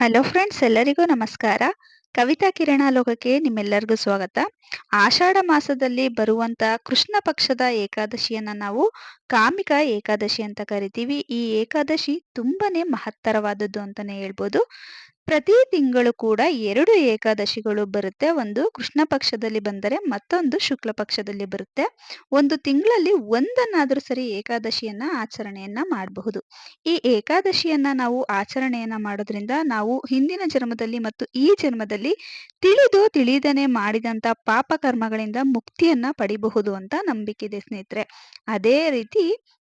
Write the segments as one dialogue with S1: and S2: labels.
S1: Hello friends ಎಲ್ಲರಿಗೂ ನಮಸ್ಕಾರ. ಕವಿತಾ ಕಿರಣ ಲೋಕಕ್ಕೆ ನಿಮ್ಮೆಲ್ಲರಿಗೂ ಸ್ವಾಗತ. ಆಷಾಢ ಮಾಸದಲ್ಲಿ ಬರುವಂತ ಕೃಷ್ಣ ಪಕ್ಷದ ಏಕಾದಶಿಯನ್ನ ನಾವು ಕಾಮಿಕ ಏಕಾದಶಿ ಅಂತ ಕರಿತೀವಿ. ಈ ಏಕಾದಶಿ ತುಂಬಾನೇ ಮಹತ್ತರವಾದದ್ದು ಅಂತಾನೆ ಹೇಳ್ಬೋದು. ಪ್ರತಿ ತಿಂಗಳು ಕೂಡ ಎರಡು ಏಕಾದಶಿಗಳು ಬರುತ್ತೆ. ಒಂದು ಕೃಷ್ಣ ಪಕ್ಷದಲ್ಲಿ ಬಂದರೆ ಮತ್ತೊಂದು ಶುಕ್ಲ ಪಕ್ಷದಲ್ಲಿ ಬರುತ್ತೆ. ಒಂದು ತಿಂಗಳಲ್ಲಿ ಒಂದನ್ನಾದರೂ ಸರಿ ಏಕಾದಶಿಯನ್ನ ಆಚರಣೆಯನ್ನ ಮಾಡಬಹುದು. ಈ ಏಕಾದಶಿಯನ್ನ ನಾವು ಆಚರಣೆಯನ್ನ ಮಾಡೋದ್ರಿಂದ ನಾವು ಹಿಂದಿನ ಜನ್ಮದಲ್ಲಿ ಮತ್ತು ಈ ಜನ್ಮದಲ್ಲಿ ತಿಳಿದು ತಿಳಿದನೆ ಮಾಡಿದಂತ ಪಾಪ ಕರ್ಮಗಳಿಂದ ಮುಕ್ತಿಯನ್ನ ಪಡಿಬಹುದು ಅಂತ ನಂಬಿಕೆ ಇದೆ ಸ್ನೇಹಿತರೆ. ಅದೇ ರೀತಿ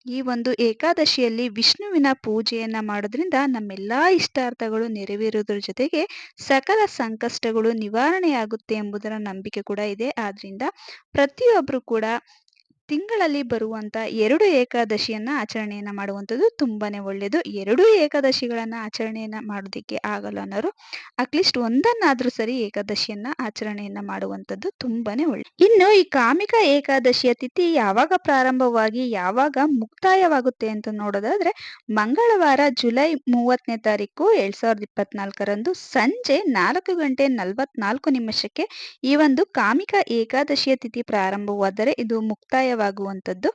S1: ಈ ಒಂದು ಏಕಾದಶಿಯಲ್ಲಿ ವಿಷ್ಣುವಿನ ಪೂಜೆಯನ್ನು ಮಾಡೋದ್ರಿಂದ ನಮ್ಮೆಲ್ಲ ಇಷ್ಟಾರ್ಥಗಳು ನೆರವೇರೋದ್ರ ಜೊತೆಗೆ ಸಕಲ ಸಂಕಷ್ಟಗಳು ನಿವಾರಣೆಯಾಗುತ್ತೆ ಎಂಬುದರ ನಂಬಿಕೆ ಕೂಡ ಇದೆ. ಆದ್ದರಿಂದ ಪ್ರತಿಯೊಬ್ಬರು ಕೂಡ ತಿಂಗಳಲ್ಲಿ ಬರುವಂತ ಎರಡು ಏಕಾದಶಿಯನ್ನ ಆಚರಣೆಯನ್ನ ಮಾಡುವಂಥದ್ದು ತುಂಬಾನೇ ಒಳ್ಳೆಯದು ಎರಡು ಏಕಾದಶಿಗಳನ್ನ ಆಚರಣೆಯನ್ನ ಮಾಡೋದಿಕ್ಕೆ ಆಗಲ್ಲ ಅನ್ನೋರು ಅಟ್ಲೀಸ್ಟ್ ಒಂದನ್ನಾದ್ರೂ ಸರಿ ಏಕಾದಶಿಯನ್ನ ಆಚರಣೆಯನ್ನ ಮಾಡುವಂಥದ್ದು ತುಂಬಾನೇ ಒಳ್ಳೆ. ಇನ್ನು ಈ ಕಾಮಿಕ ಏಕಾದಶಿಯ ತಿಥಿ ಯಾವಾಗ ಪ್ರಾರಂಭವಾಗಿ ಯಾವಾಗ ಮುಕ್ತಾಯವಾಗುತ್ತೆ ಅಂತ ನೋಡೋದಾದ್ರೆ ಮಂಗಳವಾರ ಜುಲೈ ಮೂವತ್ತನೇ ತಾರೀಕು ಎರಡ್ ಸಾವಿರದ ಇಪ್ಪತ್ನಾಲ್ಕರಂದು ಸಂಜೆ ನಾಲ್ಕು ಗಂಟೆ ನಲವತ್ನಾಲ್ಕು ನಿಮಿಷಕ್ಕೆ ಈ ಒಂದು ಕಾಮಿಕ ಏಕಾದಶಿಯ ತಿಥಿ ಪ್ರಾರಂಭವಾದರೆ ಇದು ಮುಕ್ತಾಯವಾಗುವಂಥದ್ದು.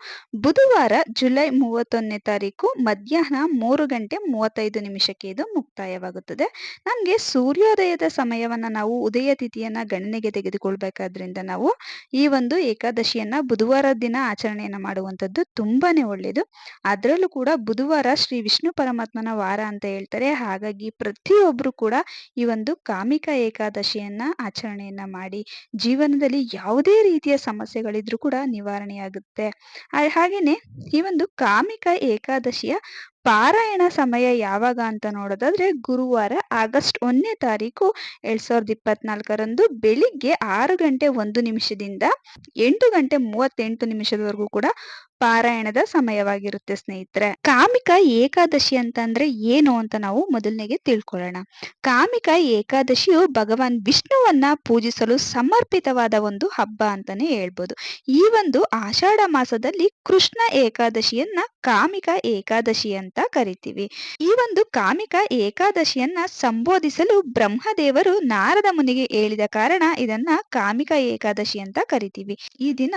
S1: ಬುಧವಾರ ಜುಲೈ ಮೂವತ್ತೊಂದನೇ ತಾರೀಕು ಮಧ್ಯಾಹ್ನ ಮೂರು ಗಂಟೆ ಮೂವತ್ತೈದು ನಿಮಿಷಕ್ಕೆ ಇದು ಮುಕ್ತಾಯವಾಗುತ್ತದೆ. ನಮಗೆ ಸೂರ್ಯೋದಯದ ಸಮಯವನ್ನ ನಾವು ಉದಯ ತಿಥಿಯನ್ನ ಗಣನೆಗೆ ತೆಗೆದುಕೊಳ್ಬೇಕಾದ್ರಿಂದ ನಾವು ಈ ಒಂದು ಏಕಾದಶಿಯನ್ನ ಬುಧವಾರ ದಿನ ಆಚರಣೆಯನ್ನ ಮಾಡುವಂಥದ್ದು ತುಂಬಾನೇ ಒಳ್ಳೆಯದು ಅದರಲ್ಲೂ ಕೂಡ ಬುಧವಾರ ಶ್ರೀ ವಿಷ್ಣು ಪರಮಾತ್ಮನ ವಾರ ಅಂತ ಹೇಳ್ತಾರೆ. ಹಾಗಾಗಿ ಪ್ರತಿಯೊಬ್ರು ಕೂಡ ಈ ಒಂದು ಕಾಮಿಕ ಏಕಾದಶಿಯನ್ನ ಆಚರಣೆಯನ್ನ ಮಾಡಿ ಜೀವನದಲ್ಲಿ ಯಾವುದೇ ರೀತಿಯ ಸಮಸ್ಯೆಗಳಿದ್ರೂ ಕೂಡ ನಿವಾರಣೆಯಾಗುತ್ತೆ ಹಾಗೇನೆ ಈ ಒಂದು ಕಾಮಿಕ ಏಕಾದಶಿಯ ಪಾರಾಯಣ ಸಮಯ ಯಾವಾಗ ಅಂತ ನೋಡೋದಾದ್ರೆ ಗುರುವಾರ ಆಗಸ್ಟ್ ಒಂದನೇ ತಾರೀಕು ಎರಡ್ ಸಾವಿರದ ಇಪ್ಪತ್ನಾಲ್ಕರಂದು ಬೆಳಿಗ್ಗೆ ಆರು ಗಂಟೆ ಒಂದು ನಿಮಿಷದಿಂದ ಎಂಟು ಗಂಟೆ ಮೂವತ್ತೆಂಟು ನಿಮಿಷದವರೆಗೂ ಕೂಡ ಪಾರಾಯಣದ ಸಮಯವಾಗಿರುತ್ತೆ ಸ್ನೇಹಿತರೆ. ಕಾಮಿಕ ಏಕಾದಶಿ ಅಂತಂದ್ರೆ ಏನು ಅಂತ ನಾವು ಮೊದಲನೆಗೆ ತಿಳ್ಕೊಳ್ಳೋಣ. ಕಾಮಿಕ ಏಕಾದಶಿಯು ಭಗವಾನ್ ವಿಷ್ಣುವನ್ನ ಪೂಜಿಸಲು ಸಮರ್ಪಿತವಾದ ಒಂದು ಹಬ್ಬ ಅಂತಾನೆ ಹೇಳ್ಬೋದು. ಈ ಒಂದು ಆಷಾಢ ಮಾಸದಲ್ಲಿ ಕೃಷ್ಣ ಏಕಾದಶಿಯನ್ನ ಕಾಮಿಕ ಏಕಾದಶಿ ಅಂತ ಕರಿತೀವಿ. ಈ ಒಂದು ಕಾಮಿಕ ಏಕಾದಶಿಯನ್ನ ಸಂಬೋಧಿಸಲು ಬ್ರಹ್ಮದೇವರು ನಾರದ ಮುನಿಗೆ ಹೇಳಿದ ಕಾರಣ ಇದನ್ನ ಕಾಮಿಕ ಏಕಾದಶಿ ಅಂತ ಕರಿತೀವಿ. ಈ ದಿನ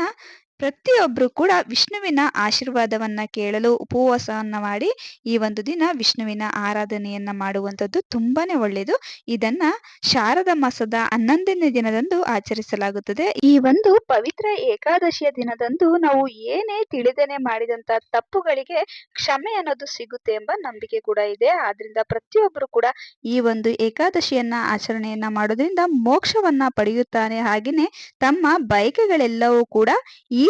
S1: ಪ್ರತಿಯೊಬ್ರು ಕೂಡ ವಿಷ್ಣುವಿನ ಆಶೀರ್ವಾದವನ್ನ ಕೇಳಲು ಉಪವಾಸವನ್ನ ಮಾಡಿ ಈ ಒಂದು ದಿನ ವಿಷ್ಣುವಿನ ಆರಾಧನೆಯನ್ನ ಮಾಡುವಂಥದ್ದು ತುಂಬಾನೇ ಒಳ್ಳೆಯದು ಇದನ್ನ ಶಾರದ ಮಾಸದ ಹನ್ನೊಂದನೇ ದಿನದಂದು ಆಚರಿಸಲಾಗುತ್ತದೆ. ಈ ಒಂದು ಪವಿತ್ರ ಏಕಾದಶಿಯ ದಿನದಂದು ನಾವು ಏನೇ ತಿಳಿದೇನೆ ಮಾಡಿದಂತ ತಪ್ಪುಗಳಿಗೆ ಕ್ಷಮೆ ಅನ್ನೋದು ಸಿಗುತ್ತೆ ಎಂಬ ನಂಬಿಕೆ ಕೂಡ ಇದೆ. ಆದ್ರಿಂದ ಪ್ರತಿಯೊಬ್ಬರು ಕೂಡ ಈ ಒಂದು ಏಕಾದಶಿಯನ್ನ ಆಚರಣೆಯನ್ನ ಮಾಡೋದ್ರಿಂದ ಮೋಕ್ಷವನ್ನ ಪಡೆಯುತ್ತಾನೆ. ಹಾಗೆಯೇ ತಮ್ಮ ಬಯಕೆಗಳೆಲ್ಲವೂ ಕೂಡ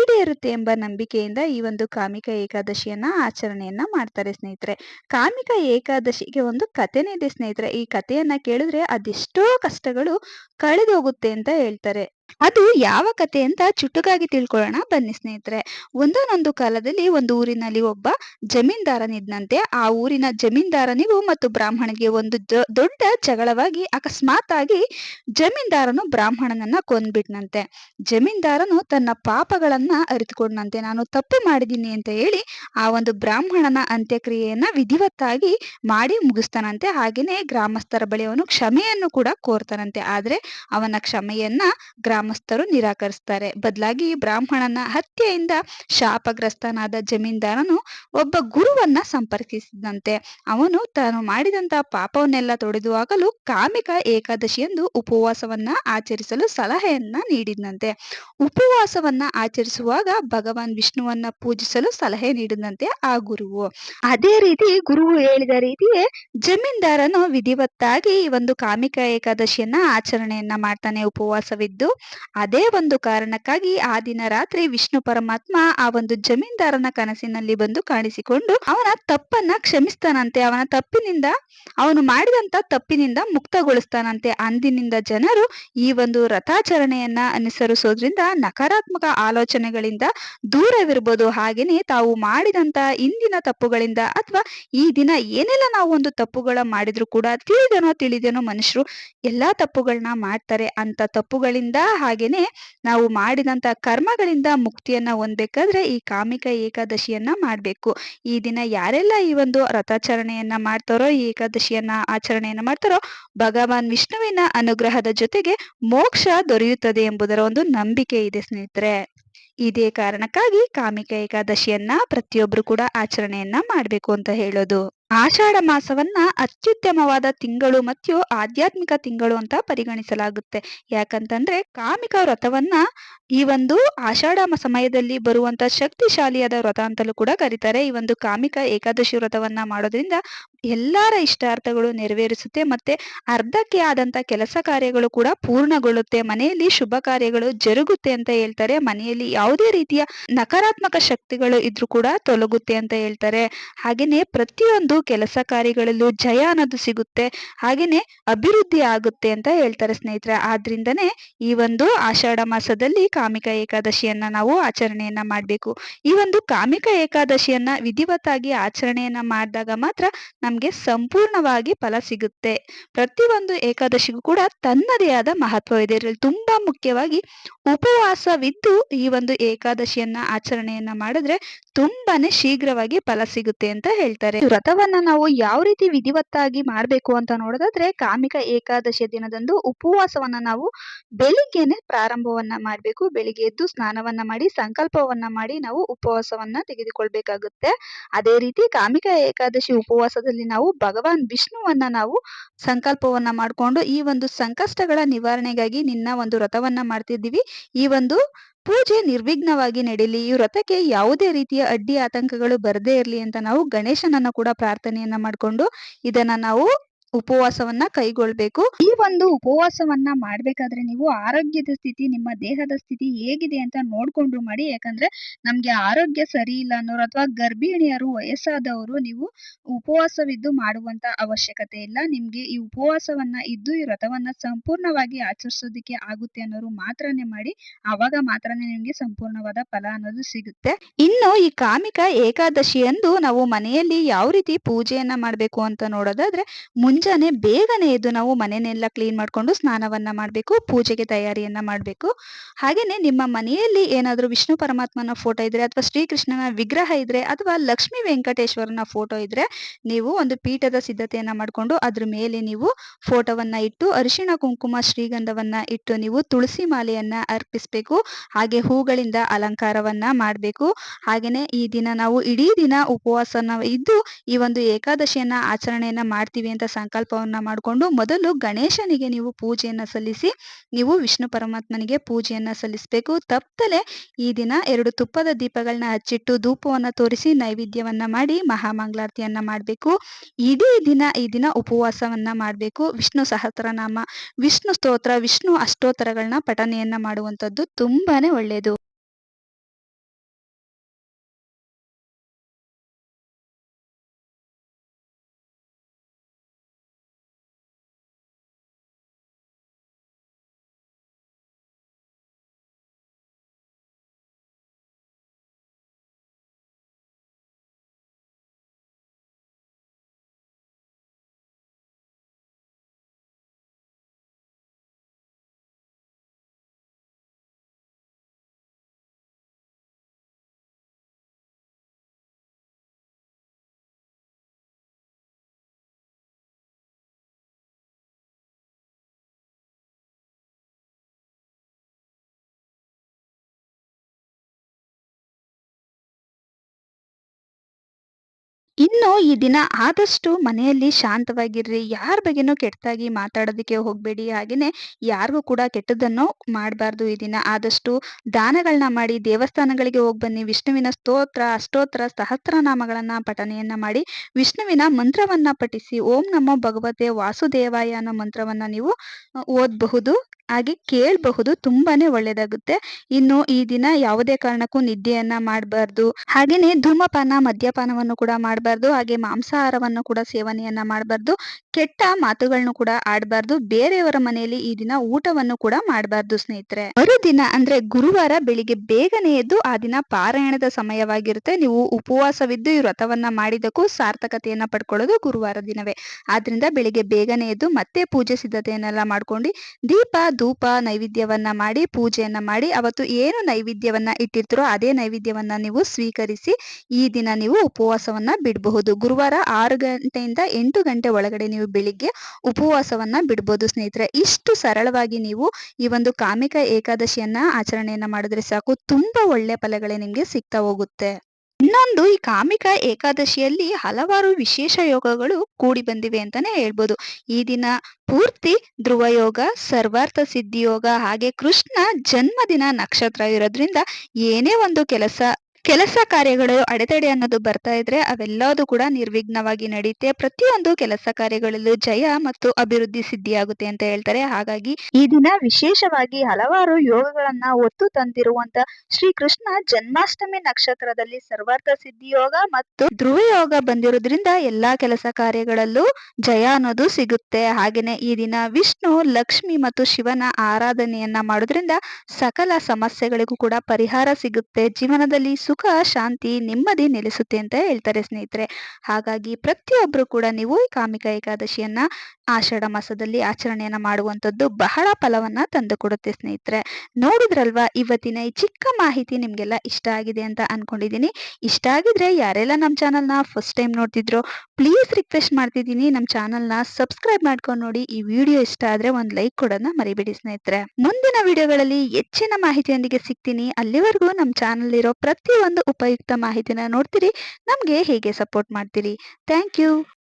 S1: ಈಡೇರುತ್ತೆ ಎಂಬ ನಂಬಿಕೆಯಿಂದ ಈ ಒಂದು ಕಾಮಿಕ ಏಕಾದಶಿಯನ್ನ ಆಚರಣೆಯನ್ನ ಮಾಡ್ತಾರೆ ಸ್ನೇಹಿತರೆ. ಕಾಮಿಕ ಏಕಾದಶಿಗೆ ಒಂದು ಕಥೆನೇ ಇದೆ ಸ್ನೇಹಿತರೆ. ಈ ಕಥೆಯನ್ನ ಕೇಳಿದ್ರೆ ಅದೆಷ್ಟೋ ಕಷ್ಟಗಳು ಕಳೆದೋಗುತ್ತೆ ಅಂತ ಹೇಳ್ತಾರೆ. ಅದು ಯಾವ ಕತೆ ಅಂತ ಚುಟುಕಾಗಿ ತಿಳ್ಕೊಳ್ಳೋಣ. ಬನ್ನಿ ಸ್ನೇಹಿತರೆ ಒಂದೊಂದೊಂದು ಕಾಲದಲ್ಲಿ ಒಂದು ಊರಿನಲ್ಲಿ ಒಬ್ಬ ಜಮೀನ್ದಾರನಿದ್ದಂತೆ ಆ ಊರಿನ ಜಮೀನ್ದಾರನಿಗೂ ಮತ್ತು ಬ್ರಾಹ್ಮಣಿಗೆ ಒಂದು ದೊಡ್ಡ ಜಗಳವಾಗಿ ಅಕಸ್ಮಾತ್ ಆಗಿ ಜಮೀನ್ದಾರನು ಬ್ರಾಹ್ಮಣನನ್ನ ಕೊಂದ್ಬಿಟ್ನಂತೆ. ಜಮೀನ್ದಾರನು ತನ್ನ ಪಾಪಗಳನ್ನ ಅರಿತುಕೊಂಡಂತೆ ನಾನು ತಪ್ಪು ಮಾಡಿದ್ದೀನಿ ಅಂತ ಹೇಳಿ ಆ ಒಂದು ಬ್ರಾಹ್ಮಣನ ಅಂತ್ಯಕ್ರಿಯೆಯನ್ನ ವಿಧಿವತ್ತಾಗಿ ಮಾಡಿ ಮುಗಿಸ್ತಾನಂತೆ. ಹಾಗೇನೆ ಗ್ರಾಮಸ್ಥರ ಬಳಿ ಅವನು ಕ್ಷಮೆಯನ್ನು ಕೂಡ ಕೋರ್ತಾನಂತೆ. ಆದ್ರೆ ಅವನ ಕ್ಷಮೆಯನ್ನ ಗ್ರಾಮಸ್ಥರು ನಿರಾಕರಿಸ್ತಾರೆ. ಬದಲಾಗಿ ಬ್ರಾಹ್ಮಣನ ಹತ್ಯೆಯಿಂದ ಶಾಪಗ್ರಸ್ತನಾದ ಜಮೀನ್ದಾರನು ಒಬ್ಬ ಗುರುವನ್ನ ಸಂಪರ್ಕಿಸಿದಂತೆ. ಅವನು ತಾನು ಮಾಡಿದಂತ ಪಾಪವನ್ನೆಲ್ಲ ತೊಡೆದು ಹಾಕಲು ಕಾಮಿಕ ಏಕಾದಶಿ ಎಂದು ಉಪವಾಸವನ್ನ ಆಚರಿಸಲು ಸಲಹೆಯನ್ನ ನೀಡಿದಂತೆ. ಉಪವಾಸವನ್ನ ಆಚರಿಸುವಾಗ ಭಗವಾನ್ ವಿಷ್ಣುವನ್ನ ಪೂಜಿಸಲು ಸಲಹೆ ನೀಡಿದಂತೆ ಆ ಗುರುವು. ಅದೇ ರೀತಿ ಗುರುವು ಹೇಳಿದ ರೀತಿಯೇ ಜಮೀನ್ದಾರನು ವಿಧಿವತ್ತಾಗಿ ಒಂದು ಕಾಮಿಕ ಏಕಾದಶಿಯನ್ನ ಆಚರಣೆಯನ್ನ ಮಾಡ್ತಾನೆ. ಉಪವಾಸವಿದ್ದು ಅದೇ ಒಂದು ಕಾರಣಕ್ಕಾಗಿ ಆ ದಿನ ರಾತ್ರಿ ವಿಷ್ಣು ಪರಮಾತ್ಮ ಆ ಒಂದು ಜಮೀನ್ದಾರನ ಕನಸಿನಲ್ಲಿ ಬಂದು ಕಾಣಿಸಿಕೊಂಡು ಅವನ ತಪ್ಪನ್ನ ಕ್ಷಮಿಸ್ತಾನಂತೆ, ಅವನ ತಪ್ಪಿನಿಂದ, ಅವನು ಮಾಡಿದಂತ ತಪ್ಪಿನಿಂದ ಮುಕ್ತಗೊಳಿಸ್ತಾನಂತೆ. ಅಂದಿನಿಂದ ಜನರು ಈ ಒಂದು ರಥಾಚರಣೆಯನ್ನ ಅನುಸರಿಸೋದ್ರಿಂದ, ನಕಾರಾತ್ಮಕ ಆಲೋಚನೆಗಳಿಂದ ದೂರವಿರ್ಬೋದು. ಹಾಗೇನೆ ತಾವು ಮಾಡಿದಂತ ಇಂದಿನ ತಪ್ಪುಗಳಿಂದ ಅಥವಾ ಈ ದಿನ ಏನೆಲ್ಲ ನಾವು ಒಂದು ತಪ್ಪುಗಳ ಮಾಡಿದ್ರು ಕೂಡ, ತಿಳಿದೇನೋ ತಿಳಿದೇನೋ ಮನುಷ್ಯರು ಎಲ್ಲಾ ತಪ್ಪುಗಳನ್ನ ಮಾಡ್ತಾರೆ. ಅಂತ ತಪ್ಪುಗಳಿಂದ ಹಾಗೇನೆ ನಾವು ಮಾಡಿದಂತ ಕರ್ಮಗಳಿಂದ ಮುಕ್ತಿಯನ್ನ ಹೊಂದಬೇಕಾದ್ರೆ ಈ ಕಾಮಿಕ ಏಕಾದಶಿಯನ್ನ ಮಾಡಬೇಕು. ಈ ದಿನ ಯಾರೆಲ್ಲ ಈ ಒಂದು ರಥಾಚರಣೆಯನ್ನ ಮಾಡ್ತಾರೋ, ಈ ಏಕಾದಶಿಯನ್ನ ಆಚರಣೆಯನ್ನ ಮಾಡ್ತಾರೋ, ಭಗವಾನ್ ವಿಷ್ಣುವಿನ ಅನುಗ್ರಹದ ಜೊತೆಗೆ ಮೋಕ್ಷ ದೊರೆಯುತ್ತದೆ ಎಂಬುದರ ಒಂದು ನಂಬಿಕೆ ಇದೆ ಸ್ನೇಹಿತರೆ. ಇದೇ ಕಾರಣಕ್ಕಾಗಿ ಕಾಮಿಕ ಏಕಾದಶಿಯನ್ನ ಪ್ರತಿಯೊಬ್ರು ಕೂಡ ಆಚರಣೆಯನ್ನ ಮಾಡಬೇಕು ಅಂತ ಹೇಳೋದು. ಆಷಾಢ ಮಾಸವನ್ನ ಅತ್ಯುತ್ತಮವಾದ ತಿಂಗಳು ಮತ್ತು ಆಧ್ಯಾತ್ಮಿಕ ತಿಂಗಳು ಅಂತ ಪರಿಗಣಿಸಲಾಗುತ್ತೆ. ಯಾಕಂತಂದ್ರೆ ಕಾಮಿಕ ವ್ರತವನ್ನ ಈ ಒಂದು ಆಷಾಢ ಸಮಯದಲ್ಲಿ ಬರುವಂತ ಶಕ್ತಿಶಾಲಿಯಾದ ವ್ರತ ಅಂತಲೂ ಕೂಡ ಕರೀತಾರೆ. ಈ ಒಂದು ಕಾಮಿಕ ಏಕಾದಶಿ ವ್ರತವನ್ನ ಮಾಡೋದ್ರಿಂದ ಎಲ್ಲರ ಇಷ್ಟಾರ್ಥಗಳು ನೆರವೇರಿಸುತ್ತೆ ಮತ್ತೆ ಅರ್ಧಕ್ಕೆ ಆದಂತ ಕೆಲಸ ಕಾರ್ಯಗಳು ಕೂಡ ಪೂರ್ಣಗೊಳ್ಳುತ್ತೆ. ಮನೆಯಲ್ಲಿ ಶುಭ ಕಾರ್ಯಗಳು ಜರುಗುತ್ತೆ ಅಂತ ಹೇಳ್ತಾರೆ. ಮನೆಯಲ್ಲಿ ಯಾವುದೇ ರೀತಿಯ ನಕಾರಾತ್ಮಕ ಶಕ್ತಿಗಳು ಇದ್ರೂ ಕೂಡ ತೊಲಗುತ್ತೆ ಅಂತ ಹೇಳ್ತಾರೆ. ಹಾಗೇನೆ ಪ್ರತಿಯೊಂದು ಕೆಲಸ ಕಾರ್ಯಗಳಲ್ಲೂ ಜಯ ಅನ್ನೋದು ಸಿಗುತ್ತೆ. ಹಾಗೇನೆ ಅಭಿವೃದ್ಧಿ ಆಗುತ್ತೆ ಅಂತ ಹೇಳ್ತಾರೆ ಸ್ನೇಹಿತರೆ. ಆದ್ರಿಂದನೇ ಈ ಒಂದು ಆಷಾಢ ಮಾಸದಲ್ಲಿ ಕಾಮಿಕ ಏಕಾದಶಿಯನ್ನ ನಾವು ಆಚರಣೆಯನ್ನ ಮಾಡಬೇಕು. ಈ ಒಂದು ಕಾಮಿಕ ಏಕಾದಶಿಯನ್ನ ವಿಧಿವತ್ತಾಗಿ ಆಚರಣೆಯನ್ನ ಮಾಡಿದಾಗ ಮಾತ್ರ ನಮ್ಗೆ ಸಂಪೂರ್ಣವಾಗಿ ಫಲ ಸಿಗುತ್ತೆ. ಪ್ರತಿಯೊಂದು ಏಕಾದಶಿಗೂ ಕೂಡ ತನ್ನದೇ ಆದ ಮಹತ್ವ ಇದೆ. ಇದರಲ್ಲಿ ತುಂಬಾ ಮುಖ್ಯವಾಗಿ ಉಪವಾಸವಿದ್ದು ಈ ಒಂದು ಏಕಾದಶಿಯನ್ನ ಆಚರಣೆಯನ್ನ ಮಾಡಿದ್ರೆ ತುಂಬಾನೇ ಶೀಘ್ರವಾಗಿ ಫಲ ಸಿಗುತ್ತೆ ಅಂತ ಹೇಳ್ತಾರೆ. ವ್ರತವನ್ನ ನಾವು ಯಾವ ರೀತಿ ವಿಧಿವತ್ತಾಗಿ ಮಾಡಬೇಕು ಅಂತ ನೋಡೋದಾದ್ರೆ, ಕಾಮಿಕ ಏಕಾದಶಿಯ ದಿನದಂದು ಉಪವಾಸವನ್ನ ನಾವು ಬೆಳಿಗ್ಗೆನೆ ಪ್ರಾರಂಭವನ್ನ ಮಾಡ್ಬೇಕು. ಬೆಳಿಗ್ಗೆ ಎದ್ದು ಸ್ನಾನವನ್ನ ಮಾಡಿ, ಸಂಕಲ್ಪವನ್ನ ಮಾಡಿ ನಾವು ಉಪವಾಸವನ್ನ ತೆಗೆದುಕೊಳ್ಬೇಕಾಗುತ್ತೆ. ಅದೇ ರೀತಿ ಕಾಮಿಕ ಏಕಾದಶಿ ಉಪವಾಸದಲ್ಲಿ ನಾವು ಭಗವಾನ್ ವಿಷ್ಣುವನ್ನ ನಾವು ಸಂಕಲ್ಪವನ್ನ ಮಾಡ್ಕೊಂಡು ಈ ಒಂದು ಸಂಕಷ್ಟಗಳ ನಿವಾರಣೆಗಾಗಿ ನಿನ್ನ ಒಂದು ವ್ರತವನ್ನ ಮಾಡ್ತಿದ್ದೀವಿ. ಈ ಒಂದು ಪೂಜೆ ನಿರ್ವಿಘ್ನವಾಗಿ ನಡೀಲಿ, ಈ ವ್ರತಕ್ಕೆ ಯಾವುದೇ ರೀತಿಯ ಅಡ್ಡಿ ಆತಂಕಗಳು ಬರದೇ ಇರಲಿ ಅಂತ ನಾವು ಗಣೇಶನನ್ನ ಕೂಡ ಪ್ರಾರ್ಥನೆಯನ್ನ ಮಾಡ್ಕೊಂಡು ಇದನ್ನ ನಾವು ಉಪವಾಸವನ್ನ ಕೈಗೊಳ್ಬೇಕು. ಈ ಒಂದು ಉಪವಾಸವನ್ನ ಮಾಡ್ಬೇಕಾದ್ರೆ ನೀವು ಆರೋಗ್ಯದ ಸ್ಥಿತಿ, ನಿಮ್ಮ ದೇಹದ ಸ್ಥಿತಿ ಹೇಗಿದೆ ಅಂತ ನೋಡ್ಕೊಂಡು ಮಾಡಿ. ಯಾಕಂದ್ರೆ ನಮ್ಗೆ ಆರೋಗ್ಯ ಸರಿ ಇಲ್ಲ ಅನ್ನೋರು ಅಥವಾ ಗರ್ಭಿಣಿಯರು ವಯಸ್ಸಾದವರು ನೀವು ಉಪವಾಸವಿದ್ದು ಮಾಡುವಂತ ಅವಶ್ಯಕತೆ ಇಲ್ಲ. ನಿಮ್ಗೆ ಈ ಉಪವಾಸವನ್ನ ಇದ್ದು, ಈ ವ್ರತವನ್ನ ಸಂಪೂರ್ಣವಾಗಿ ಆಚರಿಸೋದಕ್ಕೆ ಆಗುತ್ತೆ ಅನ್ನೋರು ಮಾತ್ರನೇ ಮಾಡಿ. ಆವಾಗ ಮಾತ್ರನೇ ನಿಮ್ಗೆ ಸಂಪೂರ್ಣವಾದ ಫಲ ಅನ್ನೋದು ಸಿಗುತ್ತೆ. ಇನ್ನು ಈ ಕಾಮಿಕ ಏಕಾದಶಿಯಂದು ನಾವು ಮನೆಯಲ್ಲಿ ಯಾವ ರೀತಿ ಪೂಜೆಯನ್ನ ಮಾಡ್ಬೇಕು ಅಂತ ನೋಡೋದಾದ್ರೆ ಮುಂಜಾನೆ ಬೇಗನೆ ಎದ್ದು ನಾವು ಮನೆಯನ್ನೆಲ್ಲ ಕ್ಲೀನ್ ಮಾಡ್ಕೊಂಡು ಸ್ನಾನವನ್ನ ಮಾಡಬೇಕು, ಪೂಜೆಗೆ ತಯಾರಿಯನ್ನ ಮಾಡಬೇಕು. ಹಾಗೇನೆ ನಿಮ್ಮ ಮನೆಯಲ್ಲಿ ಏನಾದರೂ ವಿಷ್ಣು ಪರಮಾತ್ಮನ ಫೋಟೋ ಇದ್ರೆ ಅಥವಾ ಶ್ರೀಕೃಷ್ಣನ ವಿಗ್ರಹ ಇದ್ರೆ ಅಥವಾ ಲಕ್ಷ್ಮೀ ವೆಂಕಟೇಶ್ವರನ ಫೋಟೋ ಇದ್ರೆ ನೀವು ಒಂದು ಪೀಠದ ಸಿದ್ಧತೆಯನ್ನ ಮಾಡಿಕೊಂಡು ಅದ್ರ ಮೇಲೆ ನೀವು ಫೋಟೋವನ್ನ ಇಟ್ಟು ಅರಿಶಿಣ ಕುಂಕುಮ ಶ್ರೀಗಂಧವನ್ನ ಇಟ್ಟು ನೀವು ತುಳಸಿ ಮಾಲೆಯನ್ನ ಅರ್ಪಿಸಬೇಕು. ಹಾಗೆ ಹೂಗಳಿಂದ ಅಲಂಕಾರವನ್ನ ಮಾಡಬೇಕು. ಹಾಗೇನೆ ಈ ದಿನ ನಾವು ಇಡೀ ದಿನ ಉಪವಾಸನ ಇದ್ದು ಈ ಒಂದು ಏಕಾದಶಿಯನ್ನ ಆಚರಣೆಯನ್ನ ಮಾಡ್ತೀವಿ ಅಂತ ಸಂಕಲ್ಪವನ್ನ ಮಾಡಿಕೊಂಡು ಮೊದಲು ಗಣೇಶನಿಗೆ ನೀವು ಪೂಜೆಯನ್ನ ಸಲ್ಲಿಸಿ, ನೀವು ವಿಷ್ಣು ಪರಮಾತ್ಮನಿಗೆ ಪೂಜೆಯನ್ನ ಸಲ್ಲಿಸಬೇಕು. ತಪ್ಪಲೆ ಈ ದಿನ ಎರಡು ತುಪ್ಪದ ದೀಪಗಳನ್ನ ಹಚ್ಚಿಟ್ಟು ಧೂಪವನ್ನ ತೋರಿಸಿ ನೈವೇದ್ಯವನ್ನ ಮಾಡಿ, ಮಹಾಮಂಗಳಾರತಿಯನ್ನ ಮಾಡಬೇಕು. ಇಡೀ ದಿನ ಈ ದಿನ ಉಪವಾಸವನ್ನ ಮಾಡಬೇಕು. ವಿಷ್ಣು ಸಹಸ್ರನಾಮ, ವಿಷ್ಣು ಸ್ತೋತ್ರ, ವಿಷ್ಣು ಅಷ್ಟೋತ್ತರಗಳನ್ನ ಪಠನೆಯನ್ನ ಮಾಡುವಂಥದ್ದು ತುಂಬಾನೇ ಒಳ್ಳೆಯದು ಇನ್ನು ಈ ದಿನ ಆದಷ್ಟು ಮನೆಯಲ್ಲಿ ಶಾಂತವಾಗಿರ್ರಿ. ಯಾರ ಬಗ್ಗೆನೂ ಕೆಟ್ಟದಾಗಿ ಮಾತಾಡೋದಕ್ಕೆ ಹೋಗಬೇಡಿ. ಹಾಗೇನೆ ಯಾರಿಗೂ ಕೂಡ ಕೆಟ್ಟದನ್ನು ಮಾಡಬಾರ್ದು ಈ ದಿನ. ಆದಷ್ಟು ದಾನಗಳನ್ನ ಮಾಡಿ, ದೇವಸ್ಥಾನಗಳಿಗೆ ಹೋಗಿ ಬನ್ನಿ. ವಿಷ್ಣುವಿನ ಸ್ತೋತ್ರ, ಅಷ್ಟೋತ್ರ, ಸಹಸ್ರನಾಮಗಳನ್ನ ಪಠನೆಯನ್ನ ಮಾಡಿ, ವಿಷ್ಣುವಿನ ಮಂತ್ರವನ್ನ ಪಠಿಸಿ, ಓಂ ನಮೋ ಭಗವತೆ ವಾಸುದೇವಾಯ ಅನ್ನೋ ಮಂತ್ರವನ್ನ ನೀವು ಓದಬಹುದು. ಹಾಗೆ ಕೇಳಬಹುದು ತುಂಬಾನೇ ಒಳ್ಳೇದಾಗುತ್ತೆ. ಇನ್ನು ಈ ದಿನ ಯಾವುದೇ ಕಾರಣಕ್ಕೂ ನಿದ್ದೆಯನ್ನ ಮಾಡಬಾರ್ದು. ಹಾಗೇನೆ ಧೂಮಪಾನ, ಮದ್ಯಪಾನವನ್ನು ಕೂಡ ಮಾಡಬಾರ್ದು. ಹಾಗೆ ಮಾಂಸಾಹಾರವನ್ನು ಕೂಡ ಸೇವನೆಯನ್ನ ಮಾಡಬಾರ್ದು. ಕೆಟ್ಟ ಮಾತುಗಳನ್ನು ಕೂಡ ಆಡಬಾರ್ದು. ಬೇರೆಯವರ ಮನೆಯಲ್ಲಿ ಈ ದಿನ ಊಟವನ್ನು ಕೂಡ ಮಾಡಬಾರ್ದು ಸ್ನೇಹಿತರೆ. ಮರುದಿನ ಅಂದ್ರೆ ಗುರುವಾರ ಬೆಳಿಗ್ಗೆ ಬೇಗನೆ ಎದ್ದು ಆ ದಿನ ಪಾರಾಯಣದ ಸಮಯವಾಗಿರುತ್ತೆ. ನೀವು ಉಪವಾಸವಿದ್ದು ಈ ವ್ರತವನ್ನ ಮಾಡಿದಕ್ಕೂ ಸಾರ್ಥಕತೆಯನ್ನ ಪಡ್ಕೊಳ್ಳೋದು ಗುರುವಾರ ದಿನವೇ. ಆದ್ರಿಂದ ಬೆಳಿಗ್ಗೆ ಬೇಗನೆ ಎದ್ದು ಮತ್ತೆ ಪೂಜೆ ಸಿದ್ಧತೆಯನ್ನೆಲ್ಲ ಮಾಡ್ಕೊಂಡು ದೀಪ ಧೂಪ ನೈವೇದ್ಯವನ್ನ ಮಾಡಿ, ಪೂಜೆಯನ್ನ ಮಾಡಿ, ಅವತ್ತು ಏನು ನೈವೇದ್ಯವನ್ನ ಇಟ್ಟಿರ್ತೀರೋ ಅದೇ ನೈವೇದ್ಯವನ್ನ ನೀವು ಸ್ವೀಕರಿಸಿ ಈ ದಿನ ನೀವು ಉಪವಾಸವನ್ನ ಬಿಡಬಹುದು. ಗುರುವಾರ ಆರು ಗಂಟೆಯಿಂದ ಎಂಟು ಗಂಟೆ ಒಳಗಡೆ ನೀವು ಬೆಳಿಗ್ಗೆ ಉಪವಾಸವನ್ನ ಬಿಡ್ಬೋದು ಸ್ನೇಹಿತರೆ. ಇಷ್ಟು ಸರಳವಾಗಿ ನೀವು ಈ ಒಂದು ಕಾಮಿಕ ಏಕಾದಶಿಯನ್ನ ಆಚರಣೆಯನ್ನ ಮಾಡಿದ್ರೆ ಸಾಕು. ತುಂಬಾ ಒಳ್ಳೆ ಫಲಗಳೇ ನಿಮ್ಗೆ ಸಿಗ್ತಾ ಹೋಗುತ್ತೆ. ಇನ್ನೊಂದು ಈ ಕಾಮಿಕ ಏಕಾದಶಿಯಲ್ಲಿ ಹಲವಾರು ವಿಶೇಷ ಯೋಗಗಳು ಕೂಡಿ ಬಂದಿವೆ ಅಂತಾನೆ ಹೇಳ್ಬೋದು. ಈ ದಿನ ಪೂರ್ತಿ ಧ್ರುವ ಯೋಗ, ಸರ್ವಾರ್ಥ ಸಿದ್ಧಿ ಯೋಗ ಹಾಗೆ ಕೃಷ್ಣ ಜನ್ಮದಿನ ನಕ್ಷತ್ರ ಇರೋದ್ರಿಂದ ಏನೇ ಒಂದು ಕೆಲಸ ಕೆಲಸ ಕಾರ್ಯಗಳು ಅಡೆತಡೆ ಅನ್ನೋದು ಬರ್ತಾ ಇದ್ರೆ ಅವೆಲ್ಲದೂ ಕೂಡ ನಿರ್ವಿಘ್ನವಾಗಿ ನಡೆಯುತ್ತೆ ಪ್ರತಿಯೊಂದು ಕೆಲಸ ಕಾರ್ಯಗಳಲ್ಲೂ ಜಯ ಮತ್ತು ಅಭಿವೃದ್ಧಿ ಸಿದ್ಧಿಯಾಗುತ್ತೆ ಅಂತ ಹೇಳ್ತಾರೆ. ಹಾಗಾಗಿ ಈ ದಿನ ವಿಶೇಷವಾಗಿ ಹಲವಾರು ಯೋಗಗಳನ್ನ ಒತ್ತು ತಂದಿರುವಂತ ಶ್ರೀ ಕೃಷ್ಣ ಜನ್ಮಾಷ್ಟಮಿ ನಕ್ಷತ್ರದಲ್ಲಿ ಸರ್ವಾರ್ಥ ಸಿದ್ಧಿ ಯೋಗ ಮತ್ತು ಧ್ರುವ ಯೋಗ ಬಂದಿರೋದ್ರಿಂದ ಎಲ್ಲಾ ಕೆಲಸ ಕಾರ್ಯಗಳಲ್ಲೂ ಜಯ ಅನ್ನೋದು ಸಿಗುತ್ತೆ. ಹಾಗೇನೆ ಈ ದಿನ ವಿಷ್ಣು, ಲಕ್ಷ್ಮಿ ಮತ್ತು ಶಿವನ ಆರಾಧನೆಯನ್ನ ಮಾಡೋದ್ರಿಂದ ಸಕಲ ಸಮಸ್ಯೆಗಳಿಗೂ ಕೂಡ ಪರಿಹಾರ ಸಿಗುತ್ತೆ. ಜೀವನದಲ್ಲಿ ಸುಖ, ಶಾಂತಿ ನೆಮ್ಮದಿ ನೆಲೆಸುತ್ತೆ ಅಂತ ಹೇಳ್ತಾರೆ ಸ್ನೇಹಿತರೆ. ಹಾಗಾಗಿ ಪ್ರತಿಯೊಬ್ಬರು ಕೂಡ ನೀವು ಈ ಕಾಮಿಕ ಏಕಾದಶಿಯನ್ನ ಆಷಾಢ ಮಾಸದಲ್ಲಿ ಆಚರಣೆಯನ್ನ ಮಾಡುವಂಥದ್ದು ಬಹಳ ಫಲವನ್ನ ತಂದು ಕೊಡುತ್ತೆ ಸ್ನೇಹಿತರೆ. ನೋಡಿದ್ರಲ್ವಾ, ಇವತ್ತಿನ ಈ ಚಿಕ್ಕ ಮಾಹಿತಿ ನಿಮ್ಗೆಲ್ಲ ಇಷ್ಟ ಆಗಿದೆ ಅಂತ ಅನ್ಕೊಂಡಿದೀನಿ. ಇಷ್ಟ ಆಗಿದ್ರೆ ಯಾರೆಲ್ಲ ನಮ್ಮ ಚಾನಲ್ನ ಫಸ್ಟ್ ಟೈಮ್ ನೋಡ್ತಿದ್ರು, ಪ್ಲೀಸ್ ರಿಕ್ವೆಸ್ಟ್ ಮಾಡ್ತಿದ್ದೀನಿ ನಮ್ಮ ಚಾನಲ್ನ ಸಬ್ಸ್ಕ್ರೈಬ್ ಮಾಡ್ಕೊಂಡು ನೋಡಿ, ಈ ವಿಡಿಯೋ ಇಷ್ಟ ಆದ್ರೆ ಒಂದು ಲೈಕ್ ಕೊಡೋದನ್ನ ಮರಿಬೇಡಿ ಸ್ನೇಹಿತರೆ. ಮುಂದಿನ ವಿಡಿಯೋಗಳಲ್ಲಿ ಹೆಚ್ಚಿನ ಮಾಹಿತಿಯೊಂದಿಗೆ ಸಿಗ್ತೀನಿ. ಅಲ್ಲಿವರೆಗೂ ನಮ್ಮ ಚಾನಲ್ ಇರೋ ಪ್ರತಿ ಒಂದು ಉಪಯುಕ್ತ ಮಾಹಿತಿನ ನೋಡ್ತೀರಿ. ನಮಗೆ ಹೇಗೆ ಸಪೋರ್ಟ್ ಮಾಡ್ತೀರಿ? Thank you